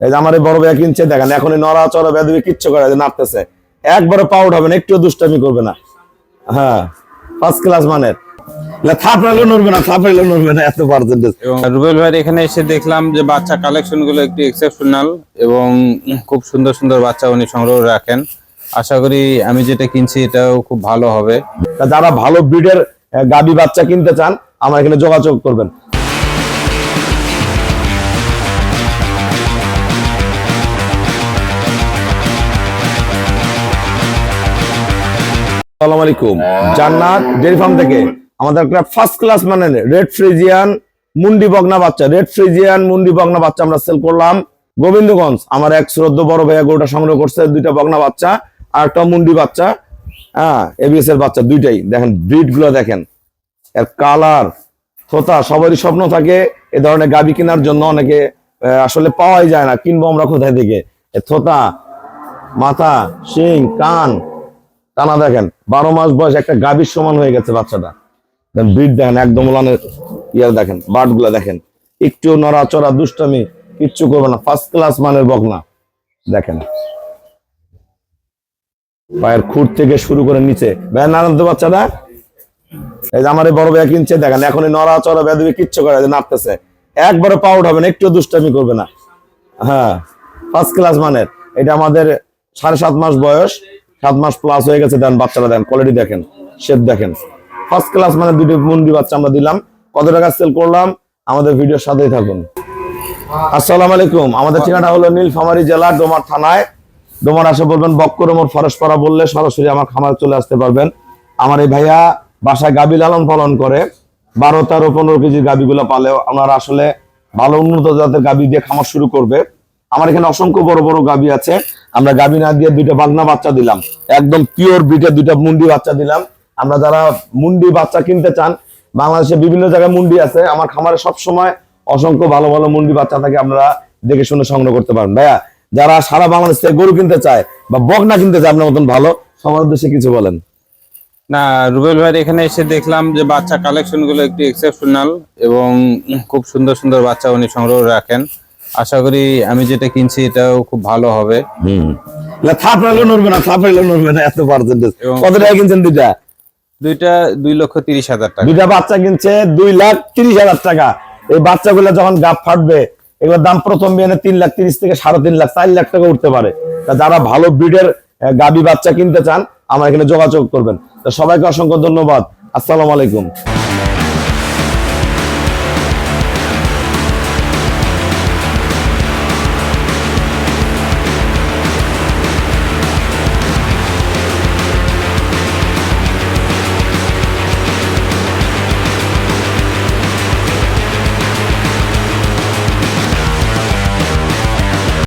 এই যে আমার বড় ভাইয়া কিনছে দেখেন এখনই নড়া চড়া বেদবি কিচ্ছু করে নাড়তেছে। একবারে পাউড হবে না একটু দুষ্টামি করবে না। হ্যাঁ ফার্স্ট ক্লাস মানের। নড়বে না নড়বে না এত পার্সেন্টেজ রুবেল ভাইয়ের এখানে এসে দেখলাম যে বাচ্চা কালেকশনগুলো একটু এক্সেপশনাল এবং খুব সুন্দর সুন্দর বাচ্চা উনি সংগ্রহ রাখেন। আশা করি আমি যেটা কিনছি এটাও খুব ভালো হবে। যারা ভালো ব্রিডের গাবি বাচ্চা কিনতে চান আমার এখানে যোগাযোগ করবেন। আসসালামু আলাইকুম। জান্নাত ডেয়ারি ফার্ম থেকে আমাদের একটা ফার্স্ট ক্লাস মানে রেড ফ্রিজিয়ান মুন্ডি বগনা বাচ্চা। রেড ফ্রিজিয়ান মুন্ডি বগনা বাচ্চা আমরা সেল করলাম গোবিন্দগঞ্জ। আমার এক শ্রদ্ধ বড় ভাইয়া গরুটা সংগ্রহ করছে, দুইটা বগনা বাচ্চা আর একটা মুন্ডি বাচ্চা। হ্যাঁ এবিএস এর বাচ্চা দুইটাই। দেখেন ব্রিডগুলো দেখেন। এর কালার থোতা সবারই স্বপ্ন থাকে এ ধরনের গাবি কেনার জন্য। অনেকে আসলে পাওয়াই যায় না, কিনবো আমরা কোথায় থেকে? থোতা মাথা, শিং, কান টানা দেখেন, বারো মাস বয়স একটা গাভীর সমান হয়ে গেছে বাচ্চাটা। ব্রিড দেখেন, একদম ইয়ার দেখেন বার্ডগুলা দেখেন। একটু নড়াচড়া, দুষ্টামি, কিচ্ছু করবে না ফার্স্ট ক্লাস মানের বকনা। দেখেন। পায়ের খুঁট থেকে শুরু করে নিচে। ভাই নারায়ণ তো বাচ্চাটা। এই যে আমার এই বড় ভাইয়া কিনছে দেখেন, এখনই নড়াচড়া, বেদবি কিচ্ছু করে নাড়তেছে। একবারে পাউড হবে না একটু দুষ্টামি করবে না। হ্যাঁ ফার্স্ট ক্লাস মানের। এটা আমাদের সাড়ে সাত মাস বয়স। সাত মাস প্লাস হয়ে গেছে, দেন বাচ্চারা দেন কোয়ালিটি দেখেন শেপ দেখেন। ফার্স্ট ক্লাস মানে দুটো মুন্ডি বাচ্চা আমরা দিলাম। কত টাকা সেল করলাম? আমাদের ভিডিওর সাথেই থাকুন। আসসালামু আলাইকুম। আমাদের ঠিকানা হলো নীলফামারী জেলা, ডোমার থানায়। ডোমার আসে বলবেন বক্করমোর ফরেশপাড়া বললে সরাসরি আমার খামার চলে আসতে পারবেন। আমার এই ভাইয়া বাসায় গাবি লালন পালন করে। বারো, তেরো, পনেরো কেজি গাবিগুলো পালে আপনারা আসলে ভালো উন্নত জাতের গাবি দিয়ে খামার শুরু করবে। আমার এখানে অসংখ্য বড় বড় গাবি আছে। আমরা গাবি না দিয়ে দুইটা বাগনা বাচ্চা দিলাম। একদম পিওর ব্রিটের দুইটা মুন্ডি বাচ্চা দিলাম। আমরা যারা মুন্ডি বাচ্চা কিনতে চান, বাংলাদেশে বিভিন্ন জায়গায় মুন্ডি আছে। আমার খামারে সব সময় অসংখ্য ভালো ভালো মুন্ডি বাচ্চা থাকে, আপনারা দেখে শুনে সংগ্রহ করতে পারেন। ভাইয়া, যারা সারা বাংলাদেশ থেকে গরু কিনতে চায় বা বকনা কিনতে চায়, আপনার মতন ভালো, সবার উদ্দেশ্যে কিছু বলেন। না, রুবেল ভাইয়ের এখানে এসে দেখলাম যে বাচ্চা কালেকশনগুলো একটু এক্সেপশনাল এবং খুব সুন্দর সুন্দর বাচ্চা উনি সংগ্রহ রাখেন। আশা করি আমি যেটা কিনছি এটাও খুব ভালো হবে। হম। থাপড়ালেও নড়বে না থাপড়ালেও নড়বে না এত পার্সেন্টেজ কত টাকা কিনছেন দুইটা? দুইটা দুই লক্ষ তিরিশ হাজার টাকা। দুইটা বাচ্চা কিনছে দুই লাখ তিরিশ হাজার টাকা। এই বাচ্চাগুলো যখন গাপ ফাটবে এগুলোর দাম প্রথম বিয়ানে তিন লাখ তিরিশ থেকে সাড়ে তিন লাখ চার লাখ টাকা উঠতে পারে। তা যারা ভালো ব্রিডের গাবি বাচ্চা কিনতে চান আমার এখানে যোগাযোগ করবেন। তো সবাইকে অসংখ্য ধন্যবাদ। আসসালামু আলাইকুম।